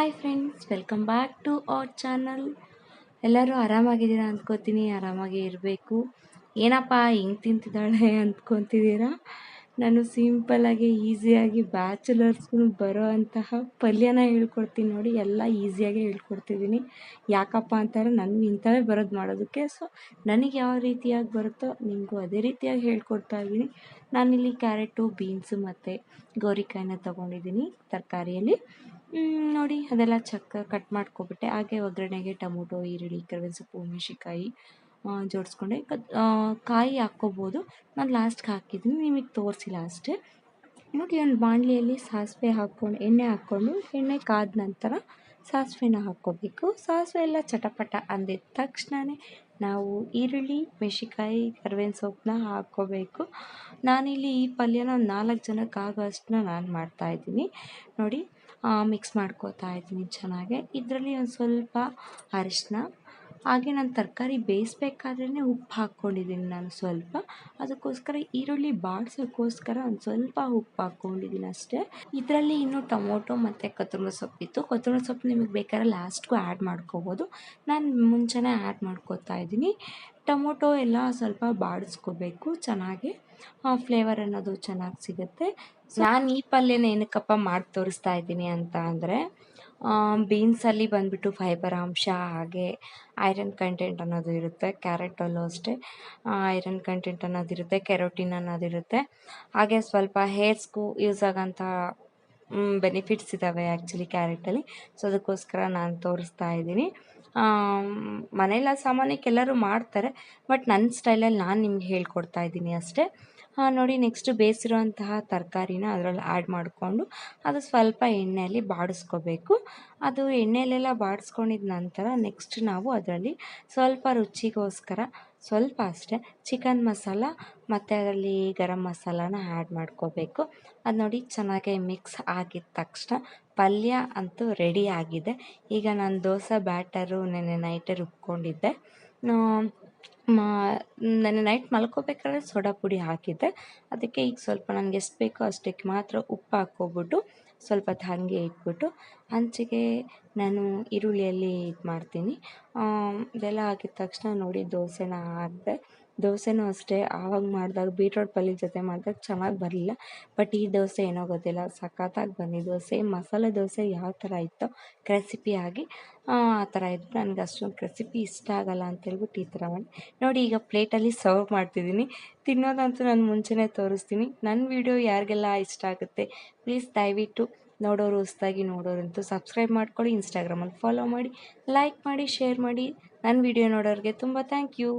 Hi friends welcome back to our channel ಎಲ್ಲರೂ ಆರಾಮಾಗಿದ್ದೀರಾ ಅಂದ್ಕೋತೀನಿ, ಆರಾಮಾಗಿ ಇರಬೇಕು. ಏನಪ್ಪ, ಹಿಂಗೆ ತಿಂತಿದ್ದಾಳೆ ಅಂದ್ಕೊತಿದ್ದೀರಾ? ನಾನು ಸಿಂಪಲ್ಲಾಗಿ ಈಸಿಯಾಗಿ ಬ್ಯಾಚುಲರ್ಸ್ಗೂ ಬರೋ ಅಂತಹ ಪಲ್ಯನ ಹೇಳ್ಕೊಡ್ತೀನಿ ನೋಡಿ, ಎಲ್ಲ ಈಸಿಯಾಗಿ ಹೇಳ್ಕೊಡ್ತಿದ್ದೀನಿ. ಯಾಕಪ್ಪ ಅಂತಾರೆ ನನಗೆ ಇಂಥವೇ ಬರೋದು ಮಾಡೋದಕ್ಕೆ. ಸೊ ನನಗೆ ಯಾವ ರೀತಿಯಾಗಿ ಬರುತ್ತೋ, ನಿಮಗೂ ಅದೇ ರೀತಿಯಾಗಿ ಹೇಳ್ಕೊಡ್ತಾ ಇದ್ದೀನಿ. ನಾನಿಲ್ಲಿ ಕ್ಯಾರೆಟು ಬೀನ್ಸು ಮತ್ತು ಗೋರಿಕಾಯಿನ ತೊಗೊಂಡಿದ್ದೀನಿ ತರಕಾರಿಯಲ್ಲಿ. ನೋಡಿ ಅದೆಲ್ಲ ಚಕ್ಕ ಕಟ್ ಮಾಡ್ಕೊಬಿಟ್ಟೆ. ಹಾಗೆ ಒಗ್ಗರಣೆಗೆ ಟೊಮೊಟೊ, ಈರುಳ್ಳಿ ಕರಿಬೇವು ಸೊಪ್ಪು ಮೆಣಸಿನ್ಕಾಯಿ ಜೋಡಿಸ್ಕೊಂಡೆ. ಕಾಯಿ ಹಾಕ್ಕೋಬೋದು. ನಾನು ಲಾಸ್ಟ್ಗೆ ಹಾಕಿದ್ದೀನಿ. ನಿಮಗೆ ತೋರಿಸಿ ಲಾಸ್ಟ್ ನೋಡಿ ಒಂದು ಬಾಣಲಿಯಲ್ಲಿ ಸಾಸಿವೆ ಹಾಕ್ಕೊಂಡು, ಎಣ್ಣೆ ಹಾಕ್ಕೊಂಡು, ಎಣ್ಣೆ ಕಾದ ನಂತರ ಸಾಸಿವೆನ ಹಾಕ್ಕೋಬೇಕು. ಸಾಸಿವೆ ಎಲ್ಲ ಚಟಪಟ ಅಂದಿದ ತಕ್ಷಣನೇ ನಾವು ಈರುಳ್ಳಿ, ಮೆಣಸಿನ್ಕಾಯಿ ಕರ್ವೇನ ಸೊಪ್ಪನ್ನ ಹಾಕ್ಕೋಬೇಕು. ನಾನಿಲ್ಲಿ ಈ ಪಲ್ಯನ ಒಂದು ನಾಲ್ಕು ಜನಕ್ಕೆ ಆಗೋ ಅಷ್ಟನ್ನ ನಾನು ಮಾಡ್ತಾಯಿದ್ದೀನಿ ನೋಡಿ ಮಿಕ್ಸ್ ಮಾಡ್ಕೋತಾ ಇದ್ದೀನಿ ಚೆನ್ನಾಗೆ. ಇದರಲ್ಲಿ ಒಂದು ಸ್ವಲ್ಪ ಅರಿಶಿನ ಹಾಗೆ ನಾನು ತರಕಾರಿ ಬೇಯಿಸ್ಬೇಕಾದ್ರೇ ಉಪ್ಪು ಹಾಕ್ಕೊಂಡಿದ್ದೀನಿ ನಾನು ಸ್ವಲ್ಪ. ಅದಕ್ಕೋಸ್ಕರ ಈರುಳ್ಳಿ ಬಾಡ್ಸೋಕ್ಕೋಸ್ಕರ ಒಂದು ಸ್ವಲ್ಪ ಉಪ್ಪು ಹಾಕ್ಕೊಂಡಿದ್ದೀನಿ ಅಷ್ಟೇ. ಇದರಲ್ಲಿ ಇನ್ನು ಟೊಮೊಟೊ ಮತ್ತು ಕೊತ್ತಂಬರಿ ಸೊಪ್ಪಿತ್ತು ಕೊತ್ತಂಬರಿ ಸೊಪ್ಪು ನಿಮಗೆ ಬೇಕಾದ್ರೆ ಲಾಸ್ಟ್ಗೂ ಆ್ಯಡ್ ಮಾಡ್ಕೋಬೋದು. ನಾನು ಮುಂಚೆನೇ ಆ್ಯಡ್ ಮಾಡ್ಕೋತಾ ಇದ್ದೀನಿ. ಟೊಮೊಟೊ ಎಲ್ಲ ಸ್ವಲ್ಪ ಬಾಡಿಸ್ಕೋಬೇಕು ಚೆನ್ನಾಗಿ. ಫ್ಲೇವರ್ ಅನ್ನೋದು ಚೆನ್ನಾಗಿ ಸಿಗುತ್ತೆ. ನಾನು ಈ ಪಲ್ಯನ ಏನಕ್ಕಪ್ಪ ಮಾಡಿ ತೋರಿಸ್ತಾ ಇದ್ದೀನಿ ಅಂತ ಅಂದರೆ ಬೀನ್ಸಲ್ಲಿ ಬಂದುಬಿಟ್ಟು ಫೈಬರ್ ಅಂಶ ಹಾಗೆ ಐರನ್ ಕಂಟೆಂಟ್ ಅನ್ನೋದು ಇರುತ್ತೆ ಕ್ಯಾರೆಟಲ್ಲೂ ಅಷ್ಟೇ. ಐರನ್ ಕಂಟೆಂಟ್ ಅನ್ನೋದಿರುತ್ತೆ ಕೆರೋಟಿನ್ ಅನ್ನೋದಿರುತ್ತೆ ಹಾಗೆ ಸ್ವಲ್ಪ ಹೇರ್ಸ್ಗೂ ಯೂಸ್ ಆಗೋಂಥ ಬೆನಿಫಿಟ್ಸ್ ಇದ್ದಾವೆ ಆ್ಯಕ್ಚುಲಿ ಕ್ಯಾರೆಟಲ್ಲಿ ಸೊ ಅದಕ್ಕೋಸ್ಕರ ನಾನು ತೋರಿಸ್ತಾ ಇದ್ದೀನಿ. ಮನೆಯಲ್ಲ ಸಾಮಾನ್ಯಕ್ಕೆ ಎಲ್ಲರೂ ಮಾಡ್ತಾರೆ ಬಟ್ ನನ್ನ ಸ್ಟೈಲಲ್ಲಿ ನಾನು ನಿಮ್ಗೆ ಹೇಳ್ಕೊಡ್ತಾ ಇದ್ದೀನಿ ಅಷ್ಟೇ. ನೋಡಿ ನೆಕ್ಸ್ಟು ಬೇಯಿಸಿರುವಂತಹ ತರಕಾರಿನ ಅದರಲ್ಲಿ ಆ್ಯಡ್ ಮಾಡಿಕೊಂಡು ಅದು ಸ್ವಲ್ಪ ಎಣ್ಣೆಯಲ್ಲಿ ಬಾಡಿಸ್ಕೋಬೇಕು. ಅದು ಎಣ್ಣೆಯಲ್ಲೆಲ್ಲ ಬಾಡಿಸ್ಕೊಂಡಿದ ನಂತರ ನೆಕ್ಸ್ಟ್ ನಾವು ಅದರಲ್ಲಿ ಸ್ವಲ್ಪ ರುಚಿಗೋಸ್ಕರ ಸ್ವಲ್ಪ ಅಷ್ಟೇ ಚಿಕನ್ ಮಸಾಲ ಮತ್ತು ಅದರಲ್ಲಿ ಗರಂ ಮಸಾಲಾನ ಆ್ಯಡ್ ಮಾಡ್ಕೋಬೇಕು. ಅದು ನೋಡಿ ಚೆನ್ನಾಗಿ ಮಿಕ್ಸ್ ಆಗಿದ ತಕ್ಷಣ ಪಲ್ಯ ಅಂತೂ ರೆಡಿ ಆಗಿದೆ. ಈಗ ನಾನು ದೋಸೆ ಬ್ಯಾಟರು ನೆನ್ನೆ ನೈಟೇ ರುಬ್ಕೊಂಡಿದ್ದೆ. ಮಾ, ನೆನ್ನೆ ನೈಟ್ ಮಲ್ಕೋಬೇಕಾದ್ರೆ ಸೋಡಾ ಪುಡಿ ಹಾಕಿದ್ದೆ. ಅದಕ್ಕೆ ಈಗ ಸ್ವಲ್ಪ ನನಗೆ ಎಷ್ಟು ಬೇಕೋ ಅಷ್ಟಕ್ಕೆ ಮಾತ್ರ ಉಪ್ಪು ಹಾಕೋಬಿಟ್ಟು ಸ್ವಲ್ಪ ಹಾಗೆ ಇಟ್ಬಿಟ್ಟು ಹಂಚಿಗೆ ನಾನು ಈರುಳ್ಳಿಯಲ್ಲಿ ಇದು ಮಾಡ್ತೀನಿ ಇದೆಲ್ಲ ಹಾಕಿದ ತಕ್ಷಣ ನೋಡಿ ದೋಸೆನ ಹಾಕಿದೆ ದೋಸೆನೂ ಅಷ್ಟೇ, ಆವಾಗ ಮಾಡಿದಾಗ ಬೀಟ್ರೋಟ್ ಪಲ್ಯ ಜೊತೆ ಮಾಡಿದಾಗ ಚೆನ್ನಾಗಿ ಬರಲಿಲ್ಲ. ಬಟ್ ಈ ದೋಸೆ ಏನೋ ಗೊತ್ತಿಲ್ಲ, ಸಖತ್ತಾಗಿ ಬಂದಿದ್ದು ಸೇಮ್ ಮಸಾಲೆ ದೋಸೆ ಯಾವ ಥರ ಇತ್ತೋ ಕ್ರೆಸಿಪಿಯಾಗಿ ಆ ಥರ ಇತ್ತು. ನನಗೆ ಅಷ್ಟೊಂದು ಕ್ರೆಸಿಪಿ ಇಷ್ಟ ಆಗಲ್ಲ ಅಂತೇಳ್ಬಿಟ್ಟು ಈ ಥರ ಮಾಡಿ. ನೋಡಿ ಈಗ ಪ್ಲೇಟಲ್ಲಿ ಸರ್ವ್ ಮಾಡ್ತಿದ್ದೀನಿ. ತಿನ್ನೋದಂತೂ ನಾನು ಮುಂಚೆನೇ ತೋರಿಸ್ತೀನಿ. ನನ್ನ ವಿಡಿಯೋ ಯಾರಿಗೆಲ್ಲ ಇಷ್ಟ ಆಗುತ್ತೆ, ಪ್ಲೀಸ್ ದಯವಿಟ್ಟು ನೋಡೋರು, ಹೊಸ್ದಾಗಿ ನೋಡೋರಂತೂ ಸಬ್ಸ್ಕ್ರೈಬ್ ಮಾಡ್ಕೊಳ್ಳಿ, ಇನ್ಸ್ಟಾಗ್ರಾಮಲ್ಲಿ ಫಾಲೋ ಮಾಡಿ, ಲೈಕ್ ಮಾಡಿ, ಶೇರ್ ಮಾಡಿ. ನನ್ನ ವಿಡಿಯೋ ನೋಡೋರಿಗೆ ತುಂಬ ಥ್ಯಾಂಕ್ ಯು.